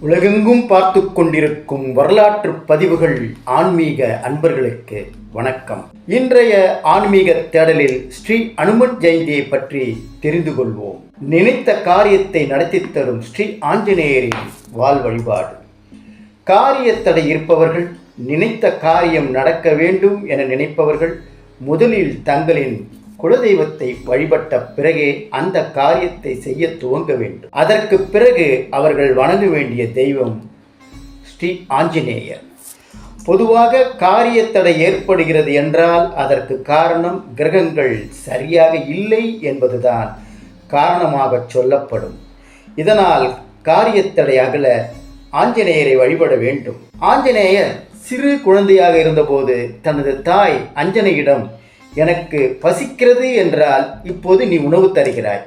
உலகெங்கும் பார்த்து கொண்டிருக்கும் வரலாற்று பதிவுகள் ஆன்மீக அன்பர்களுக்கு வணக்கம். இன்றைய ஆன்மீக தேடலில் ஸ்ரீ அனுமன் ஜெயந்தியை பற்றி தெரிந்து கொள்வோம். நினைத்த காரியத்தை நடத்தித் தரும் ஸ்ரீ ஆஞ்சநேயரின் வாழ் வழிபாடு. காரியத்தடை இருப்பவர்கள் நினைத்த காரியம் நடக்க வேண்டும் என நினைப்பவர்கள் முதலில் தங்களின் குலதெய்வத்தை வழிபட்ட பிறகே அந்த காரியத்தை செய்ய துவங்க வேண்டும். அதற்கு பிறகு அவர்கள் வணங்க வேண்டிய தெய்வம் ஸ்ரீ ஆஞ்சநேயர். பொதுவாக காரியத்தடை ஏற்படுகிறது என்றால் அதற்கு காரணம் கிரகங்கள் சரியாக இல்லை என்பதுதான் காரணமாக சொல்லப்படும். இதனால் காரியத்தடை அகல ஆஞ்சநேயரை வழிபட வேண்டும். ஆஞ்சநேயர் சிறு குழந்தையாக இருந்தபோது தனது தாய் அஞ்சனையிடம் எனக்கு பசிக்கிறது என்றால் இப்போது நீ உணவு தருகிறாய்.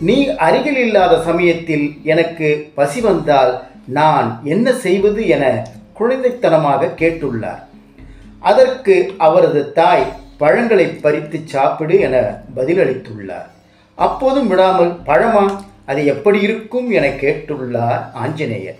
நீ அருகில் இல்லாத சமயத்தில் எனக்கு பசி வந்தால் நான் என்ன செய்வது என குழந்தைத்தனமாக கேட்டுள்ளார். அதற்கு அவரது தாய் பழங்களை பறித்து சாப்பிடு என பதிலளித்துள்ளார். அப்போதும் விடாமல் பழமா? அது எப்படி இருக்கும்? என கேட்டுள்ளார் ஆஞ்சநேயர்.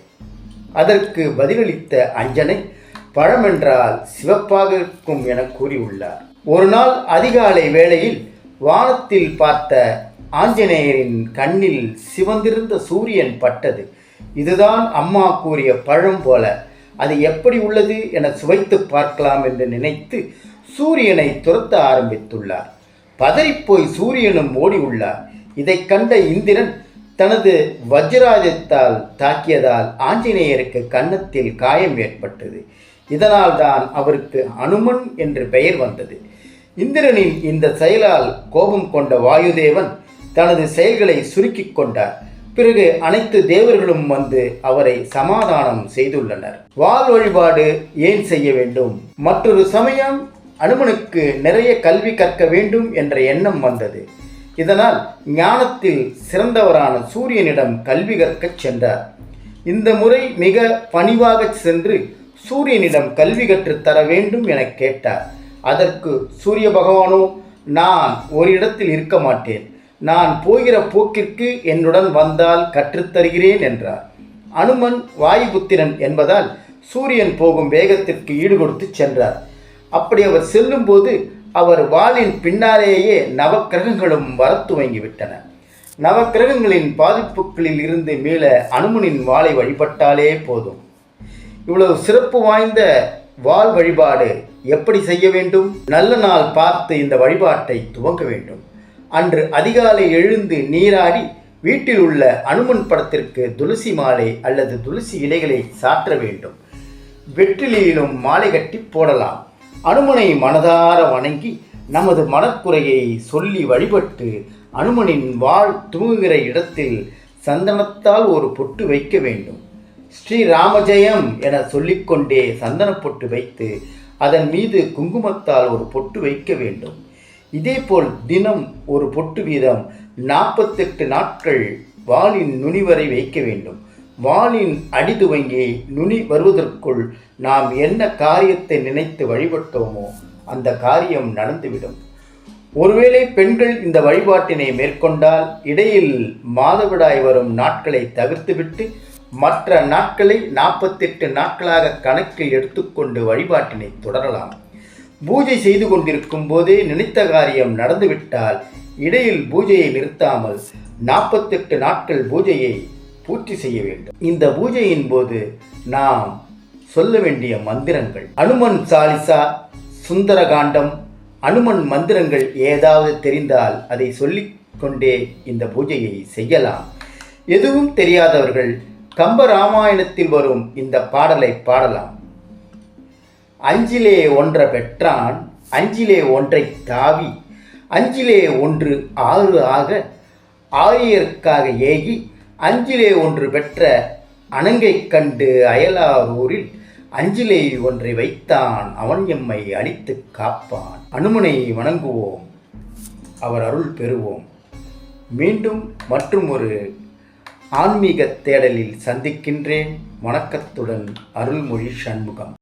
அதற்கு பதிலளித்த அஞ்சனை பழமென்றால் சிவப்பாக இருக்கும் என கூறியுள்ளார். ஒரு நாள் அதிகாலை வேளையில் வானத்தில் பார்த்த ஆஞ்சநேயரின் கண்ணில் சிவந்திருந்த சூரியன் பட்டது. இதுதான் அம்மா கூறிய பழம் போல. அது எப்படி உள்ளது என சுவைத்து பார்க்கலாம் என்று நினைத்து சூரியனை துரத்த ஆரம்பித்துள்ளார். பதறிப்போய் சூரியனும் ஓடி உள்ளார் இதைக் கண்ட இந்திரன் தனது வஜ்ராஜத்தால் தாக்கியதால் ஆஞ்சநேயருக்கு கன்னத்தில் காயம் ஏற்பட்டது. இதனால் தான் அவருக்கு அனுமன் என்று பெயர் வந்தது. இந்திரனின் இந்த செயலால் கோபம் கொண்ட வாயுதேவன் தனது செயல்களை சுருக்கிக் கொண்டார். பிறகு அனைத்து தேவர்களும் வந்து அவரை சமாதானம் செய்துள்ளனர். வால் வழிபாடு ஏன் செய்ய வேண்டும்? மற்றொரு சமயம் அனுமனுக்கு நிறைய கல்வி கற்க வேண்டும் என்ற எண்ணம் வந்தது. இதனால் ஞானத்தில் சிறந்தவரான சூரியனிடம் கல்வி கற்கச் சென்றார். இந்த முறை மிக பணிவாக சென்று சூரியனிடம் கல்வி கற்றுத் தர வேண்டும் என கேட்டார். அதற்கு சூரிய பகவானோ நான் ஒரு இடத்தில் இருக்க மாட்டேன். நான் போகிற போக்கிற்கு என்னுடன் வந்தால் கற்றுத்தருகிறேன் என்றார். அனுமன் வாயுபுத்திரன் என்பதால் சூரியன் போகும் வேகத்திற்கு ஈடுகொடுத்து சென்றார். அப்படி அவர் செல்லும்போது அவர் வாளின் பின்னாலேயே நவக்கிரகங்களும் வரத் துவங்கிவிட்டன நவக்கிரகங்களின் பாதிப்புகளில் இருந்து மீள அனுமனின் வாளை வழிபட்டாலே போதும். இவ்வளவு சிறப்பு வாய்ந்த வாள் வழிபாடு எப்படி செய்ய வேண்டும்? நல்ல நாள் பார்த்து இந்த வழிபாட்டை துவங்க வேண்டும். அன்று அதிகாலை எழுந்து நீராடி வீட்டில் உள்ள அனுமன் படத்திற்கு துளசி மாலை அல்லது துளசி இலைகளை சாற்ற வேண்டும். வெற்றிலையிலும் மாலை கட்டி போடலாம். அனுமனை மனதார வணங்கி நமது மனக்குறையை சொல்லி வழிபட்டு அனுமனின் வாழ் தூங்குகிற இடத்தில் சந்தனத்தால் ஒரு பொட்டு வைக்க வேண்டும். ஸ்ரீ ராமஜெயம் என சொல்லிக்கொண்டே சந்தன பொட்டு வைத்து அதன் மீது குங்குமத்தால் ஒரு பொட்டு வைக்க வேண்டும். இதேபோல் தினம் ஒரு பொட்டு வீதம் நாற்பத்தெட்டு நாட்கள் வாளின் நுனி வரை வைக்க வேண்டும். வாளின் அடி துவங்கி நுனி வருவதற்குள் நாம் என்ன காரியத்தை நினைத்து வழிபட்டோமோ அந்த காரியம் நடந்துவிடும். ஒருவேளை பெண்கள் இந்த வழிபாட்டினை மேற்கொண்டால் இடையில் மாதவிடாய் வரும் நாட்களை தவிர்த்துவிட்டு மற்ற நாட்களை நாற்பத்தெட்டு நாட்களாக கணக்கில் எடுத்துக்கொண்டு வழிபாட்டினை தொடரலாம். பூஜை செய்து கொண்டிருக்கும் போதே நினைத்த காரியம் நடந்துவிட்டால் இடையில் பூஜையை நிறுத்தாமல் நாற்பத்தெட்டு நாட்கள் பூஜையை பூர்த்தி செய்ய வேண்டும். இந்த பூஜையின் போது நாம் சொல்ல வேண்டிய மந்திரங்கள். அனுமன் சாலிசா சுந்தரகாண்டம் அனுமன் மந்திரங்கள் ஏதாவது தெரிந்தால் அதை சொல்லிக்கொண்டே இந்த பூஜையை செய்யலாம். எதுவும் தெரியாதவர்கள் கம்ப ராமாயணத்தில் வரும் இந்த பாடலை பாடலாம். அஞ்சிலே ஒன்றை பெற்றான் அஞ்சிலே ஒன்றை தாவி அஞ்சிலே ஒன்று ஆறு ஆக ஆரியருக்காக ஏகி அஞ்சிலே ஒன்று பெற்ற அணங்கை கண்டு அயலாரூரில் அஞ்சிலே ஒன்றை வைத்தான் அவன் எம்மை அழித்துக் காப்பான். அனுமனை வணங்குவோம் அவர் அருள் பெறுவோம். மீண்டும் மற்றும் ஒரு ஆன்மீக தேடலில் சந்திக்கின்றேன். வணக்கத்துடன் அருள்மொழி சண்முகம்.